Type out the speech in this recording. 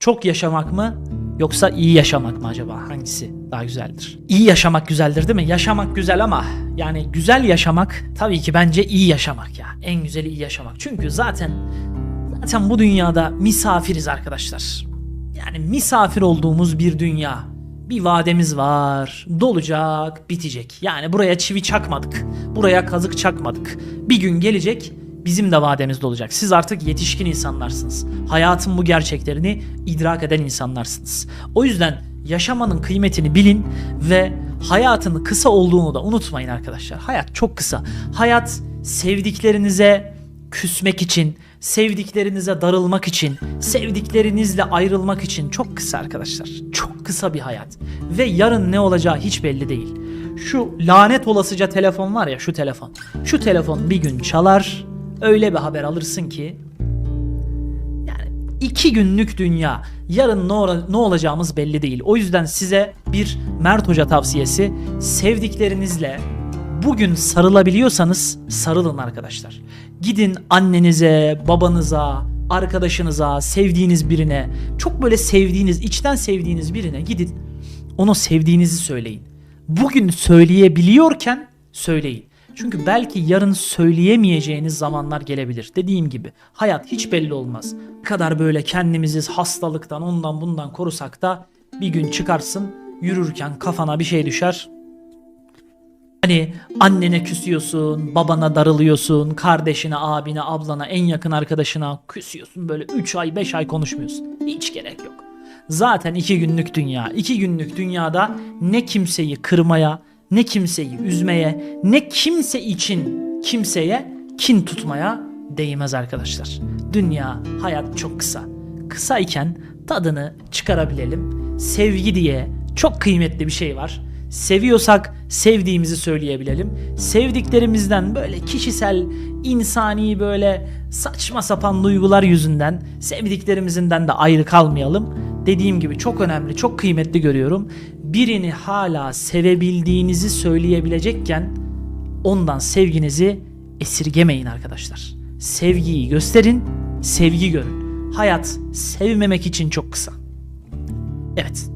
Çok yaşamak mı yoksa iyi yaşamak mı acaba? Hangisi daha güzeldir? İyi yaşamak güzeldir değil mi? Yaşamak güzel ama yani güzel yaşamak tabii ki bence iyi yaşamak ya. En güzeli iyi yaşamak. Çünkü zaten zaten bu dünyada misafiriz arkadaşlar. Yani misafir olduğumuz bir dünya. Bir vademiz var. Dolacak, bitecek. Yani buraya çivi çakmadık. Buraya kazık çakmadık. Bir gün gelecek bizim de vademiz dolacak. Siz artık yetişkin insanlarsınız. Hayatın bu gerçeklerini idrak eden insanlarsınız. O yüzden yaşamanın kıymetini bilin ve hayatın kısa olduğunu da unutmayın arkadaşlar. Hayat çok kısa. Hayat sevdiklerinize küsmek için, sevdiklerinize darılmak için, sevdiklerinizle ayrılmak için çok kısa arkadaşlar. Çok kısa bir hayat. Ve yarın ne olacağı hiç belli değil. Şu lanet olasıca telefon var ya şu telefon. Şu telefon bir gün çalar, öyle bir haber alırsın ki yani iki günlük dünya. Yarın ne, ne olacağımız belli değil. O yüzden size bir Mert Hoca tavsiyesi. Sevdiklerinizle bugün sarılabiliyorsanız sarılın arkadaşlar. Gidin annenize, babanıza, arkadaşınıza, sevdiğiniz birine, çok böyle sevdiğiniz, içten sevdiğiniz birine gidin. Ona sevdiğinizi söyleyin. Bugün söyleyebiliyorken söyleyin. Çünkü belki yarın söyleyemeyeceğiniz zamanlar gelebilir. Dediğim gibi hayat hiç belli olmaz. Ne kadar böyle kendimizi hastalıktan ondan bundan korusak da bir gün çıkarsın yürürken kafana bir şey düşer. Hani annene küsüyorsun, babana darılıyorsun, kardeşine, abine, ablana, en yakın arkadaşına küsüyorsun. Böyle 3 ay 5 ay konuşmuyorsun. Hiç gerek yok. Zaten iki günlük dünya. iki günlük dünyada ne kimseyi kırmaya, ne kimseyi üzmeye, ne kimse için kimseye kin tutmaya değmez arkadaşlar. Dünya, hayat çok kısa. Kısa iken tadını çıkarabilelim. Sevgi diye çok kıymetli bir şey var. Seviyorsak sevdiğimizi söyleyebilelim. Sevdiklerimizden böyle kişisel, insani böyle saçma sapan duygular yüzünden sevdiklerimizden de ayrı kalmayalım. Dediğim gibi çok önemli, çok kıymetli görüyorum. Birini hala sevebildiğinizi söyleyebilecekken ondan sevginizi esirgemeyin arkadaşlar. Sevgiyi gösterin, sevgi görün. Hayat sevmemek için çok kısa. Evet,